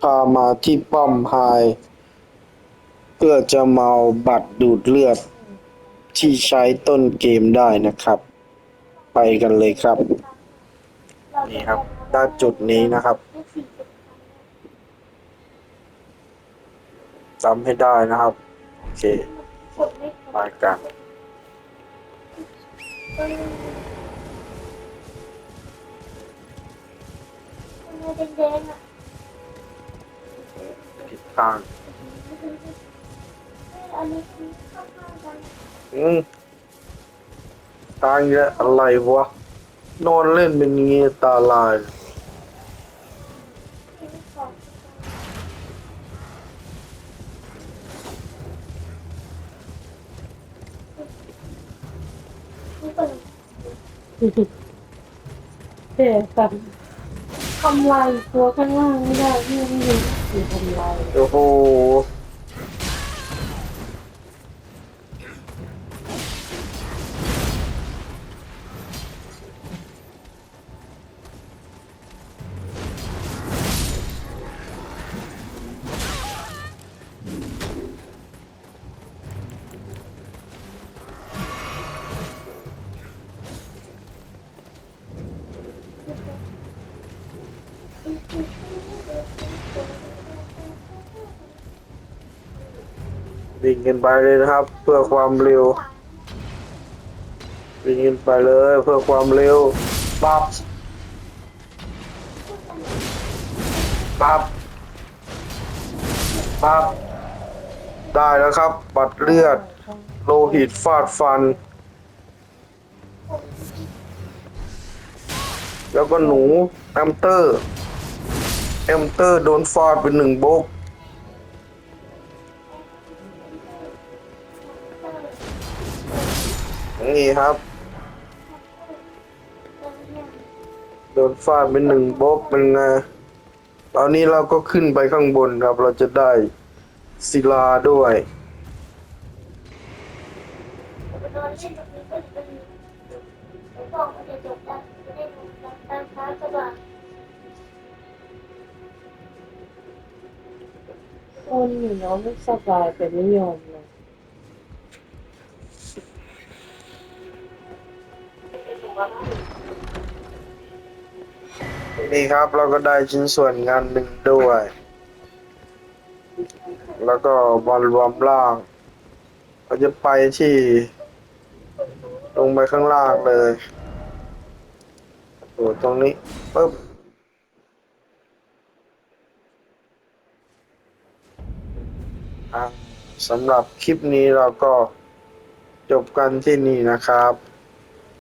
พามาที่ป้อมไฮเพื่อจะมาเอาบัตรดูดเลือด ที่ใช้ต้นเกมได้นะครับ ไปกันเลยครับ นี่ครับณจุดนี้นะครับจำให้ได้นะครับ โอเคไปกันแดงๆอะ ผิดทางอืมทางเยอะอะไรวะ นอนเล่นเป็นอย่างงี้ตาลายแต่แบบทำลายตัวข้างล่างไม่ได้ที่ไม่รู้คือ วิ่งกันไปเลยนะครับ เพื่อความเร็ววิ่งกันไปเลยเพื่อความเร็วปั๊บปั๊บปั๊บได้แล้วครับ บัตรเลือด โลหิตฟาดฟัน แล้วก็หนูแอมเตอร์แอมเตอร์โดนฟาดเป็นหนึ่งโบก นี่ครับ โดนฟาดเป็นหนึ่งโบกเป็นไงตอนนี้เราก็ขึ้นไปข้างบนครับ เราจะได้ศิลาด้วยนอนเล่งน้องคนอยู่เนาะไม่สบายแต่ไม่ยอมเลย นี่ครับเราก็ได้ชิ้นส่วนงานหนึ่งด้วย แล้วก็บอลรวมล่างเราจะไปที่ ลงไปข้างล่างเลยโอ้ตรงนี้ปึ๊บสำหรับคลิปนี้เราก็จบกันที่นี่นะครับ